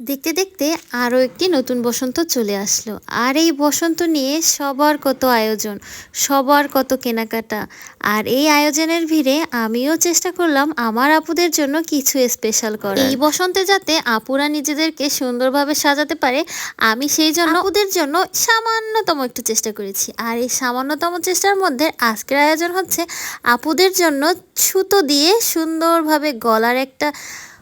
দেখতে দেখতে আরও একটি নতুন বসন্ত চলে আসলো। আর এই বসন্ত নিয়ে সবার কত আয়োজন সবার কত কেনাকাটা। আর এই আয়োজনের ভিড়ে আমিও চেষ্টা করলাম আমার আপুদের জন্য কিছু স্পেশাল করার। এই বসন্তে যাতে আপুরা নিজেদেরকে সুন্দরভাবে সাজাতে পারে আমি সেই জন্য আপুদের জন্য সামান্যতম একটু চেষ্টা করেছি। আর এই সামান্যতম চেষ্টার মধ্যে আজকের আয়োজন হচ্ছে আপুদের জন্য সুতো দিয়ে সুন্দরভাবে গলার একটা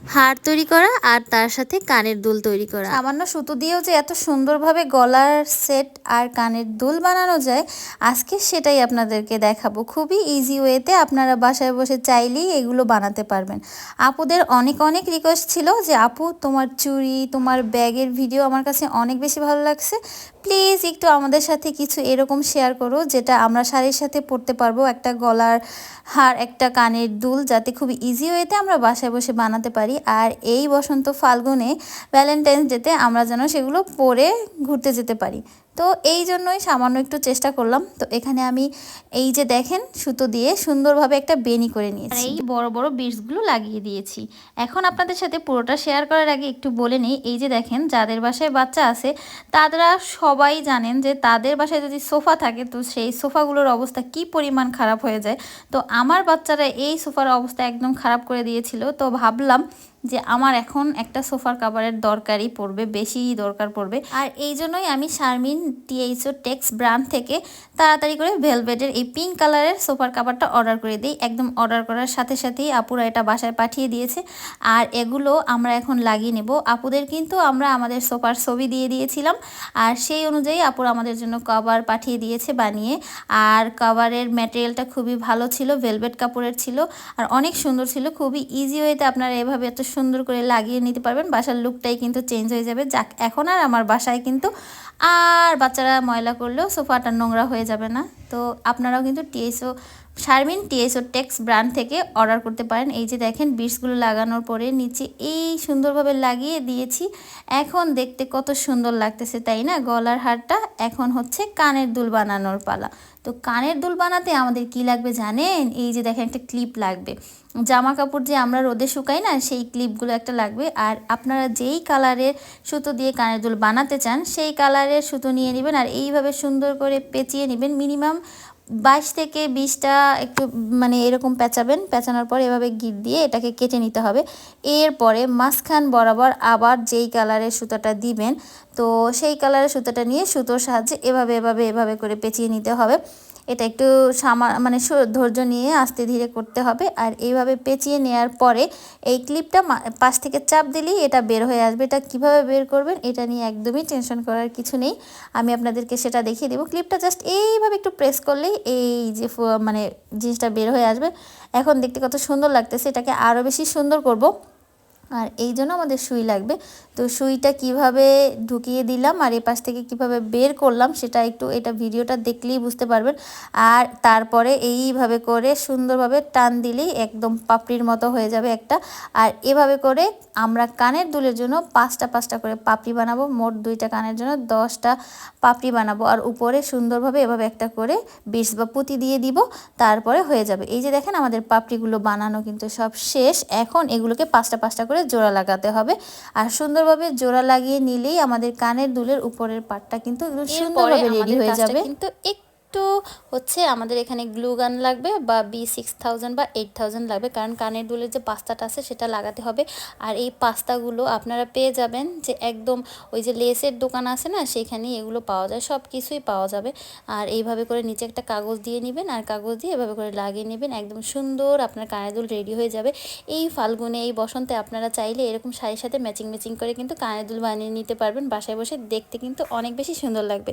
হার তৈরি করা আর তার সাথে কানের দুল তৈরি করা। সামান্য সুতো দিয়েও যে এত সুন্দরভাবে গলার সেট আর কানের দুল বানানো যায়, আজকে সেটাই আপনাদেরকে দেখাবো। খুবই ইজি ওয়েতে আপনারা বাসায় বসে চাইলেই এগুলো বানাতে পারবেন। আপুদের অনেক অনেক রিকোয়েস্ট ছিল যে, আপু, তোমার চুড়ি, তোমার ব্যাগের ভিডিও আমার কাছে অনেক বেশি ভালো লাগছে। প্লিজ একটু আমাদের সাথে কিছু এরকম শেয়ার করো, যেটা আমরা শাড়ির সাথে পরতে পারব, একটা গলার হার, একটা কানের দুল, যাতে খুব ইজি ওয়েতে আমরা বাসায় বসে বানাতে পারি। আর এই বসন্ত ফাল্গুনে ভ্যালেন্টাইন্স ডেতে আমরা যেন সেগুলো পরে ঘুরতে যেতে পারি। তো এই জন্যই সামান্য একটু চেষ্টা করলাম। তো এখানে আমি এই যে দেখেন সুতো দিয়ে সুন্দরভাবে একটা বেনি করে নিয়েছি। এই বড় বড় বিটসগুলো লাগিয়ে দিয়েছি। এখন আপনাদের সাথে পুরোটা শেয়ার করার আগে একটু বলে নিই, এই যে দেখেন যাদের বাসায় বাচ্চা আছে, তারা সবাই জানেন যে তাদের বাসায় যদি সোফা থাকে, তো সেই সোফাগুলোর অবস্থা কি পরিমাণ খারাপ হয়ে যায়। তো আমার বাচ্চারা এই সোফার অবস্থা একদম খারাপ করে দিয়েছিল। তো ভাবলাম যে আমার এখন একটা সোফার কাভারের দরকারই পড়বে বেশি দরকার পড়বে। আর এই জন্যই আমি শারমিন টিএইচও টেক্স ব্র্যান্ড থেকে তাড়াতাড়ি করে ভেলভেটের এই পিঙ্ক কালারের সোফার কাভারটা অর্ডার করে দিই। একদম অর্ডার করার সাথে সাথেই আপুরা এটা বাসায় পাঠিয়ে দিয়েছে। আর এগুলো আমরা এখন লাগিয়ে নেব। আপুদের কিন্তু আমরা আমাদের সোফার ছবি দিয়ে দিয়েছিলাম। আর সেই অনুযায়ী আপুরা আমাদের জন্য কভার পাঠিয়ে দিয়েছে বানিয়ে। আর কভারের ম্যাটেরিয়ালটা খুবই ভালো ছিল, ভেলভেট কাপড়ের ছিল। আর অনেক সুন্দর ছিল, খুবই ইজি ওয়েতে আপনারা এভাবে এত সুন্দর করে লাগিয়ে নিতে পারবেন। বাসার লুকটাই কিন্তু চেঞ্জ হয়ে যাবে। যাক, এখন আর আমার বাসায় কিন্তু আর বাচ্চারা ময়লা করলেও সোফাটা নোংরা হয়ে যাবে না। তো আপনারাও কিন্তু TSO Sharmin TSO tex brand থেকে অর্ডার করতে পারেন। এই যে দেখেন, বিটসগুলো লাগানোর পরে নিচে এই সুন্দরভাবে লাগিয়ে দিয়েছি। এখন দেখতে কত সুন্দর লাগতেছে, তাই না? গলার হারটা এখন হচ্ছে কানের দুল বানানোর পালা। তো কানের দুল বানাতে আমাদের কি লাগবে জানেন? এই যে দেখেন, একটা ক্লিপ লাগবে। জামা কাপড় যে আমরা রোদে শুকাই না, সেই ক্লিপগুলো একটা লাগবে। আর আপনারা যেই কালারের সুতো দিয়ে কানের দুল বানাতে চান, সেই কালারের সুতো নিয়ে নেবেন আর এইভাবে সুন্দর করে পেঁচিয়ে নেবেন। মিনিমাম বাইশ থেকে বিশটা একটু মানে এরকম পেঁচাবেন, পেঁচানোর পর এভাবে গিট দিয়ে এটাকে কেটে নিতে হবে। এরপরে মাঝখান বরাবর আবার যেই কালারের সুতোটা দিবেন, তো সেই কালারের সুতোটা নিয়ে সুতোর সাহায্যে এভাবে এভাবে এভাবে করে পেঁচিয়ে নিতে হবে। এটা একটু সামা মানে ধৈর্য নিয়ে আস্তে ধীরে করতে হবে। আর এইভাবে পেঁচিয়ে নেওয়ার পরে এই ক্লিপটা পাশ থেকে চাপ দিলেই এটা বের হয়ে আসবে। এটা কীভাবে বের করবেন এটা নিয়ে একদমই টেনশন করার কিছু নেই। আমি আপনাদেরকে সেটা দেখিয়ে দেবো। ক্লিপটা জাস্ট এইভাবে একটু প্রেস করলেই এই যে মানে জিনিসটা বের হয়ে আসবে। এখন দেখতে কত সুন্দর লাগতেছে। এটাকে আরও বেশি সুন্দর করব। আর এই জন্য আমাদের সুই লাগবে। তো সুইটা কীভাবে ঢুকিয়ে দিলাম আর এ পাশ থেকে কীভাবে বের করলাম সেটা একটু এটা ভিডিওটা দেখলেই বুঝতে পারবেন। আর তারপরে এইভাবে করে সুন্দরভাবে টান দিলেই একদম পাপড়ির মতো হয়ে যাবে একটা। আর এভাবে করে আমরা কানের দুলের জন্য পাঁচটা পাঁচটা করে পাপড়ি বানাবো। মোট দুইটা কানের জন্য দশটা পাপড়ি বানাবো। আর উপরে সুন্দরভাবে এভাবে একটা করে বিষ বা পুঁতি দিয়ে দিব, তারপরে হয়ে যাবে। এই যে দেখেন আমাদের পাপড়িগুলো বানানো কিন্তু সব শেষ। এখন এগুলোকে পাঁচটা পাঁচটা করে জোড়া লাগাতে হবে। আর সুন্দরভাবে জোড়া লাগিয়ে নিলেই আমাদের কানের দুলের উপরের পাটটা কিন্তু সুন্দরভাবে রেডি হয়ে যাবে। কিন্তু একটু হচ্ছে আমাদের এখানে গ্লু গান লাগবে বা বি সিক্স থাউজেন্ড বা এইট থাউজেন্ড লাগবে। কারণ কানের দুলের যে পাস্তাটা আছে সেটা লাগাতে হবে। আর এই পাস্তাগুলো আপনারা পেয়ে যাবেন যে একদম ওই যে লেসের দোকান আছে না, সেখানেই এগুলো পাওয়া যায়। সব কিছুই পাওয়া যাবে। আর এইভাবে করে নিচে একটা কাগজ দিয়ে নেবেন আর কাগজ দিয়ে এভাবে করে লাগিয়ে নেবেন। একদম সুন্দর আপনার কানের দুল রেডি হয়ে যাবে। এই ফাল্গুনে, এই বসন্তে আপনারা চাইলে এরকম শাড়ির সাথে ম্যাচিং ম্যাচিং করে কিন্তু কানের দুল বানিয়ে নিতে পারবেন। বাসায় বসে দেখতে কিন্তু অনেক বেশি সুন্দর লাগবে।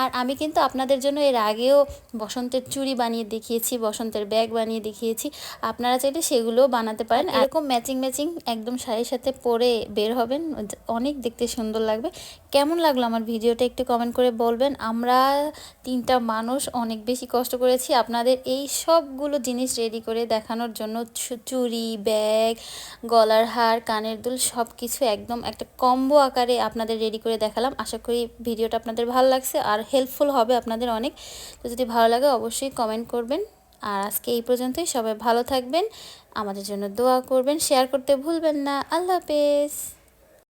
আর আমি কিন্তু আপনাদের জন্য এর আগে আগেও বসন্তের চুড়ি বানিয়ে দেখিয়েছি বসন্তের ব্যাগ বানিয়ে দেখিয়েছি। আপনারা চাইলে সেগুলোও বানাতে পারেন। এরকম ম্যাচিং ম্যাচিং একদম শাড়ির সাথে পরে বের হবেন। অনেক দেখতে সুন্দর লাগবে। কেমন লাগল আমার ভিডিওটা একটু কমেন্ট করে বলবেন। আমরা তিনটা মানুষ অনেক বেশি কষ্ট করেছি আপনাদের এই সবগুলো জিনিস রেডি করে দেখানোর জন্য। চুড়ি ব্যাগ গলার হার কানের দুল সব কিছু একদম একটা কম্বো আকারে আপনাদের রেডি করে দেখালাম। আশা করি ভিডিওটা আপনাদের ভালো লাগছে। আর হেল্পফুল হবে আপনাদের অনেক। তো যদি ভালো লাগে অবশ্যই কমেন্ট করবেন। আর আজকে এই পর্যন্তই, সবাই ভালো থাকবেন, আমাদের জন্য দোয়া করবেন শেয়ার করতে ভুলবেন না। আল্লাহ হাফেজ।